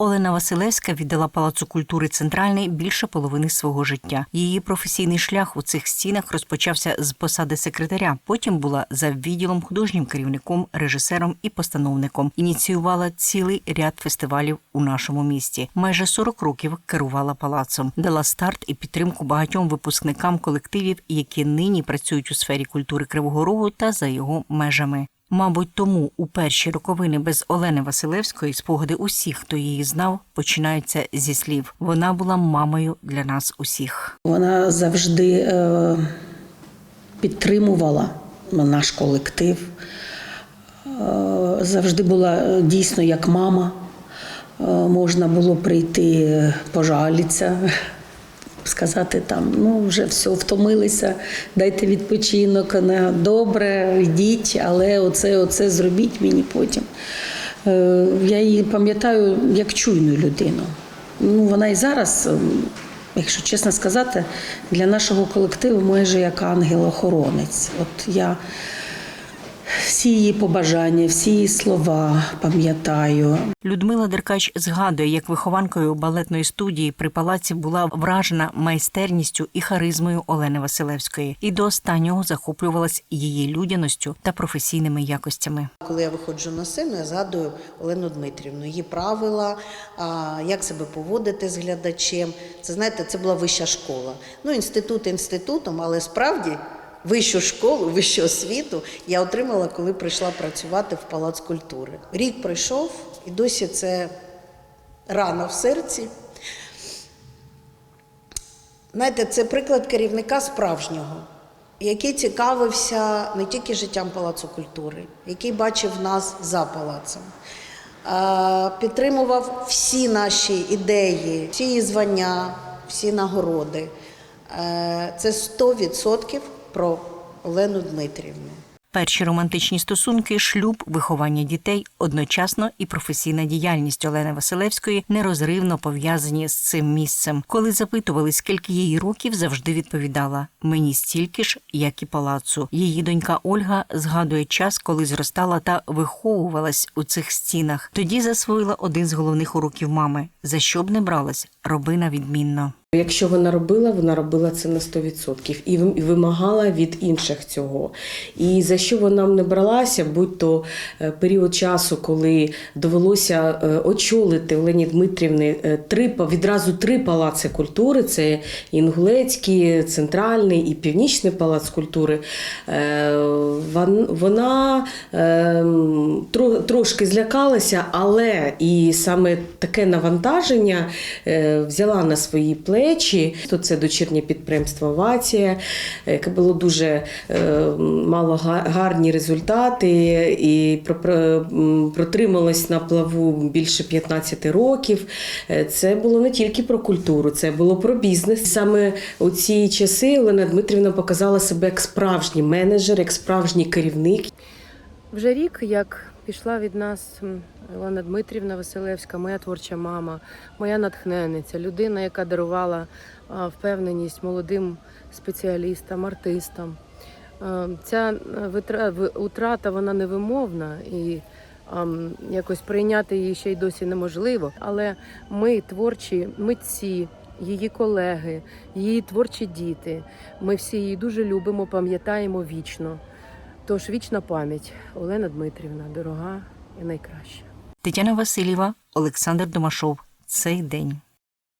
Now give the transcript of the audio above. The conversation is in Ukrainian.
Олена Василевська віддала Палацу культури Центральний більше половини свого життя. Її професійний шлях у цих стінах розпочався з посади секретаря. Потім була за відділом художнім керівником, режисером і постановником. Ініціювала цілий ряд фестивалів у нашому місті. Майже 40 років керувала палацом, дала старт і підтримку багатьом випускникам колективів, які нині працюють у сфері культури Кривого Рогу та за його межами. Мабуть, тому у перші роковини без Олени Василевської спогади усіх, хто її знав, починаються зі слів. Вона була мамою для нас усіх. Вона завжди е, підтримувала наш колектив, е, завжди була е, дійсно як мама. Е, можна було прийти пожалітися, сказати там, ну вже все, втомилися, дайте відпочинок, не, добре, йдіть, але оце, оце зробіть мені потім. Е, Я її пам'ятаю як чуйну людину. Ну, вона і зараз, ем, якщо чесно сказати, для нашого колективу майже як ангел-охоронець. От я всі її побажання, всі її слова пам'ятаю. Людмила Деркач згадує, як вихованкою балетної студії при палаці була вражена майстерністю і харизмою Олени Василевської, і до останнього захоплювалась її людяностю та професійними якостями. Коли я виходжу на сцену, я згадую Олену Дмитрівну, її правила, як себе поводити з глядачем. Це знаєте, це була вища школа. Ну, інститут інститутом, але справді вищу школу, вищу освіту я отримала, коли прийшла працювати в Палац культури. Рік пройшов, і досі це рана в серці. Знаєте, це приклад керівника справжнього, який цікавився не тільки життям Палацу культури, який бачив нас за палацем, підтримував всі наші ідеї, всі звання, всі нагороди. Е, Це 100% про Олену Дмитрівну. Перші романтичні стосунки, шлюб, виховання дітей одночасно і професійна діяльність Олени Василевської нерозривно пов'язані з цим місцем. Коли запитували, скільки їй років, завжди відповідала: мені стільки ж, як і палацу. Її донька Ольга згадує час, коли зростала та виховувалась у цих стінах. Тоді засвоїла один з головних уроків мами: за що б не бралась, роби на відмінно. Якщо вона робила, вона робила це на 100% і вимагала від інших цього. І за що вона не бралася, будь то е, період часу, коли довелося е, очолити Олені Дмитрівни е, три відразу три палаци культури: це Інгулецький, Центральний і Північний палац культури. Вон- Вона е, тро- трошки злякалася, але і саме таке навантаження е, взяла на свої плечі. То це дочірнє підприємство Вація, яке було дуже е, мало гарні результати і про- про- протрималось на плаву більше 15 років. Е, Це було не тільки про культуру, це було про бізнес. Саме у ці часи Олена Дмитрівна показала себе як справжній менеджер, як справжній керівник. Вже рік, як пішла від нас Олена Дмитрівна Василевська, моя творча мама, моя натхненниця, людина, яка дарувала впевненість молодим спеціалістам, артистам. Ця утрата вона невимовна і якось прийняти її ще й досі неможливо. Але ми, творчі митці, її колеги, її творчі діти, ми всі її дуже любимо, пам'ятаємо вічно. Тож вічна пам'ять Олена Дмитрівна, дорога і найкраща. Тетяна Васильєва, Олександр Домашов. Цей день.